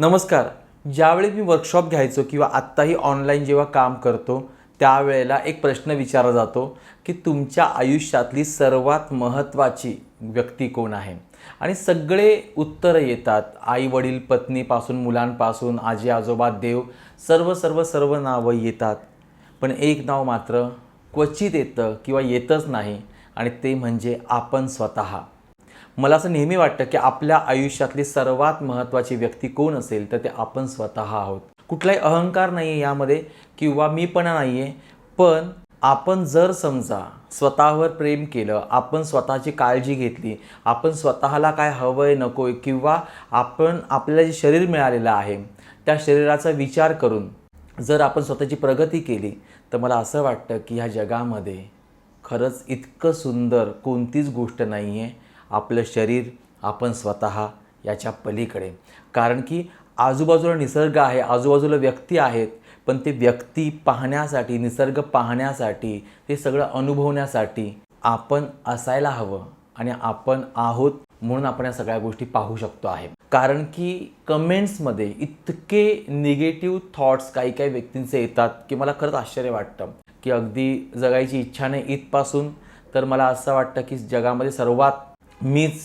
नमस्कार. ज्यावेळी मी वर्कशॉप घ्यायचो किंवा आत्ताही ऑनलाईन जेव्हा काम करतो त्यावेळेला एक प्रश्न विचारला जातो की तुमच्या आयुष्यातली सर्वात महत्त्वाची व्यक्ती कोण आहे? आणि सगळे उत्तरं येतात. आई वडील पत्नीपासून मुलांपासून आजी आजोबा देव सर्व सर्व सर्व नावं येतात. पण एक नाव मात्र क्वचित येतं किंवा येतच नाही आणि ते म्हणजे आपण स्वतः. मला असं नेहमी वाटतं की आपल्या आयुष्यातली सर्वात महत्त्वाची व्यक्ती कोण असेल तर ते आपण स्वतः आहोत. कुठलाही अहंकार नाही आहे यामध्ये किंवा मीपणा नाही आहे पण आपण जर समजा स्वतःवर प्रेम केलं आपण स्वतःची काळजी घेतली आपण स्वतःला काय हवं आहे नको आहे किंवा आपण आपल्याला जे शरीर मिळालेलं आहे त्या शरीराचा विचार करून जर आपण स्वतःची प्रगती केली तर मला असं वाटतं की ह्या जगामध्ये खरंच इतकं सुंदर कोणतीच गोष्ट नाही आहे आपलं शरीर आपण स्वतः याच्या पलीकडे. कारण की आजूबाजूला निसर्ग आहे आजूबाजूला व्यक्ती आहेत पण ते व्यक्ती पाहण्यासाठी निसर्ग पाहण्यासाठी ते सगळं अनुभवण्यासाठी आपण असायला हवं आणि आपण आहोत म्हणून आपण या सगळ्या गोष्टी पाहू शकतो आहे. कारण की कमेंट्समध्ये इतके निगेटिव्ह थॉट्स काही काही व्यक्तींचे येतात की मला खरंच आश्चर्य वाटतं. की अगदी जगायची इच्छा नाही. इथपासून तर मला असं वाटतं की जगामध्ये सर्वात मीच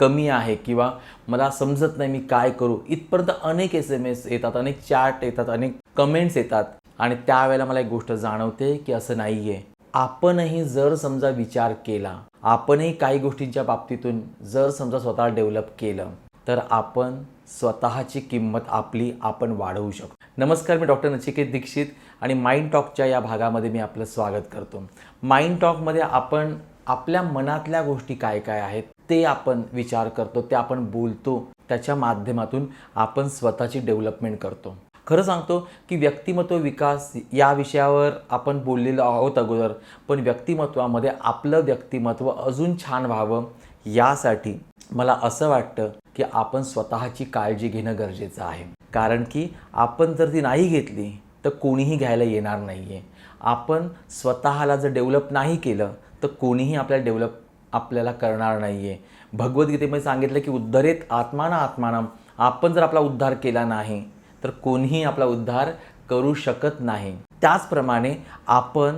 कमी आहे किंवा मला समजत नाही मी काय करू. इथपर्यंत अनेक एस एम एस येतात अनेक चॅट येतात अनेक कमेंट्स येतात आणि त्यावेळेला मला एक गोष्ट जाणवते की असं नाही आहे आपणही जर समजा विचार केला आपणही काही गोष्टींच्या बाबतीतून जर समजा स्वतः डेव्हलप केलं तर आपण स्वतःची किंमत आपली आपण वाढवू शकतो. नमस्कार मी डॉक्टर नचिकेत दीक्षित. आणि माइंड टॉकच्या या भागामध्ये मी आपलं स्वागत करतो. माइंड टॉकमध्ये आपण आपल्या मनातल्या गोष्टी काय काय आहेत ते आपण विचार करतो ते आपण बोलतो त्याच्या माध्यमातून आपण स्वतःची डेव्हलपमेंट करतो. खरं सांगतो की व्यक्तिमत्व विकास या विषयावर आपण बोललेलो आहोत अगोदर पण व्यक्तिमत्वामध्ये आपलं व्यक्तिमत्व अजून छान व्हावं यासाठी मला असं वाटतं की आपण स्वतःची काळजी घेणं गरजेचं आहे. कारण की आपण जर ती नाही घेतली तर कोणीही घ्यायला येणार नाही आहे आपण स्वतःला जर डेव्हलप नाही केलं तर कोणीही आपल्याला डेव्हलप आपल्याला करणार नाही आहे भगवद्गीतेमध्ये सांगितलं की उद्धरेत आत्माना आत्मानम आपण जर आपला उद्धार केला नाही तर कोणीही आपला उद्धार करू शकत नाही. त्याचप्रमाणे आपण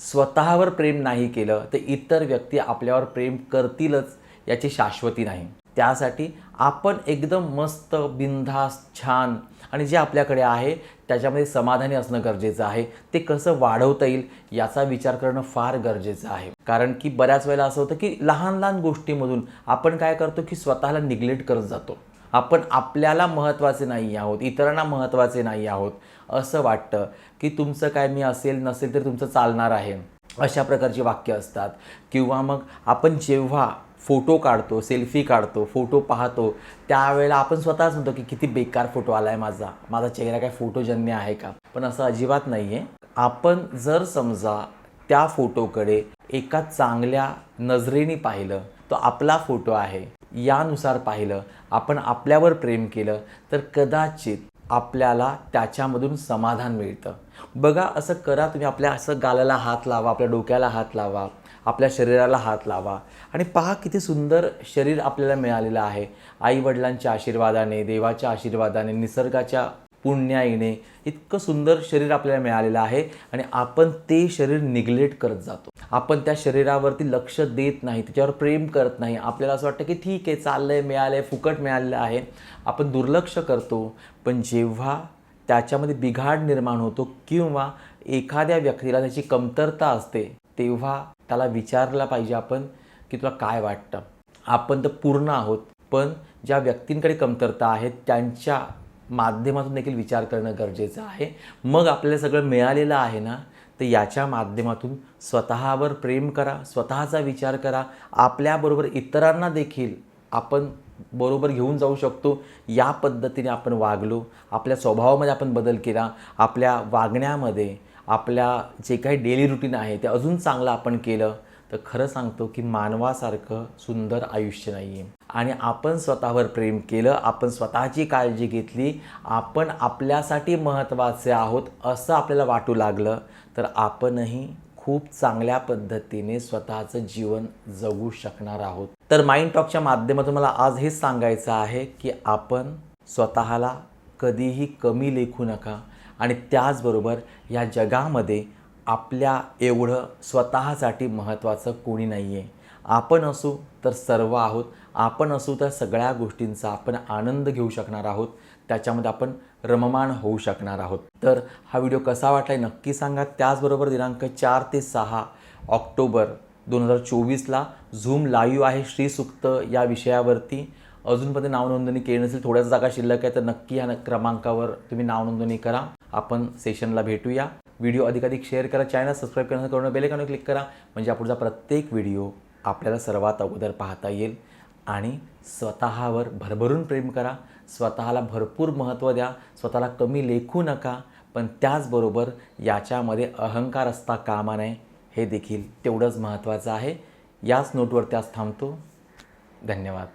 स्वतःवर प्रेम नाही केलं तर इतर व्यक्ती आपल्यावर प्रेम करतीलच याची शाश्वती नाही. त्यासाठी आपण एकदम मस्त बिनधास छान आणि जे आपल्याकडे आहे त्याच्यामध्ये समाधानी असणं गरजेचं आहे. ते कसं वाढवता येईल याचा विचार करणं फार गरजेचं आहे. कारण की बऱ्याच वेळेला असं होतं की लहान लहान गोष्टीमधून आपण काय करतो की स्वतःला निग्लेक्ट करत जातो. आपण आपल्याला महत्त्वाचे नाही आहोत इतरांना महत्त्वाचे नाही आहोत असं वाटतं की तुमचं काय मी असेल नसेल तर तुमचं चालणार आहे. अशा प्रकारची वाक्य असतात. किंवा मग आपण जेव्हा फोटो काढतो सेल्फी काढतो फोटो पाहतो. त्यावेळेला आपण स्वतःच म्हणतो की किती बेकार फोटो आला आहे माझा. माझा चेहरा काय फोटोजन्य आहे का? पण असं अजिबात नाही आहे आपण जर समजा त्या फोटोकडे एका चांगल्या नजरेने पाहिलं तो आपला फोटो आहे यानुसार पाहिलं आपण आपल्यावर प्रेम केलं तर कदाचित आपल्याला त्याच्यामधून समाधान मिळतं. बघा असं करा तुम्ही आपल्या असं गालाला हात लावा आपल्या डोक्याला हात लावा आपल्या शरीराला हात लावा आणि पहा किती सुंदर शरीर आपल्याला मिळालेलं आहे. आईवडिलांच्या आशीर्वादाने देवाच्या आशीर्वादाने निसर्गाच्या पुण्या येणे इतकं सुंदर शरीर आपल्याला मिळालेलं आहे आणि आपण ते शरीर निग्लेक्ट करत जातो. आपण त्या शरीरावरती लक्ष देत नाही त्याच्यावर प्रेम करत नाही. आपल्याला असं वाटतं की ठीक आहे चाललंय आहे फुकट मिळालेलं आहे. आपण दुर्लक्ष करतो पण जेव्हा त्याच्यामध्ये बिघाड निर्माण होतो किंवा एखाद्या व्यक्तीला त्याची कमतरता असते तेव्हा त्याला विचारला पाहिजे आपण की तुला काय वाटतं? आपण तर पूर्ण आहोत पण ज्या व्यक्तींकडे कमतरता आहेत त्यांच्या माध्यमातून देखील विचार करणं गरजेचं आहे. मग आपल्याला सगळं मिळालेलं आहे ना तर याच्या माध्यमातून स्वतःवर प्रेम करा स्वतःचा विचार करा. आपल्याबरोबर इतरांना देखील आपण बरोबर घेऊन जाऊ शकतो. या पद्धतीने आपण वागलो. आपल्या स्वभावामध्ये आपण बदल केला. आपल्या वागण्यामध्ये आपल्या जे काही डेली रुटीन आहे ते अजून चांगलं आपण केलं. तर खरं सांगतो की मानवासारखं सुंदर आयुष्य नाही आहे आणि आपण स्वतःवर प्रेम केलं आपण स्वतःची काळजी घेतली आपण आपल्यासाठी महत्त्वाचे आहोत असं आपल्याला वाटू लागलं तर आपणही खूप चांगल्या पद्धतीने स्वतःचं जीवन जगू शकणार आहोत. तर माइंड टॉकच्या माध्यमातून मला आज हेच सांगायचं आहे की आपण स्वतःला कधीही कमी लेखू नका. आणि त्याचबरोबर या जगामध्ये आपल्या एवढं स्वतःसाठी महत्त्वाचं कोणी नाही आहे आपण असू तर सर्व आहोत. आपण असू तर सगळ्या गोष्टींचा आपण आनंद घेऊ शकणार आहोत. त्याच्यामध्ये आपण रममाण होऊ शकणार आहोत. तर हा व्हिडिओ कसा वाटला नक्की सांगा. त्याचबरोबर दिनांक चार ते सहा ऑक्टोबर दोन हजार चोवीसला झूम लाईव्ह आहे श्रीसुक्त या विषयावरती. अजूनपर्यंत नावनोंदणी केली नसेल थोड्याच जागा शिल्लक आहे तर नक्की या क्रमांकावर तुम्ही नावनोंदणी करा. आपण सेशनला भेटूया. व्हिडिओ अधिकाधिक शेअर करा. चॅनल सबस्क्राईब करणं करून बेलेकानं क्लिक करा. म्हणजे पुढचा प्रत्येक व्हिडिओ आपल्याला सर्वात अगोदर पाहता येईल. आणि स्वतःवर भरभरून प्रेम करा. स्वतःला भरपूर महत्त्व द्या. स्वतःला कमी लेखू नका. पण त्याचबरोबर याच्यामध्ये अहंकार असता कामा नये. हे देखील तेवढंच महत्त्वाचं आहे. याच नोटवर त्याच थांबतो. धन्यवाद.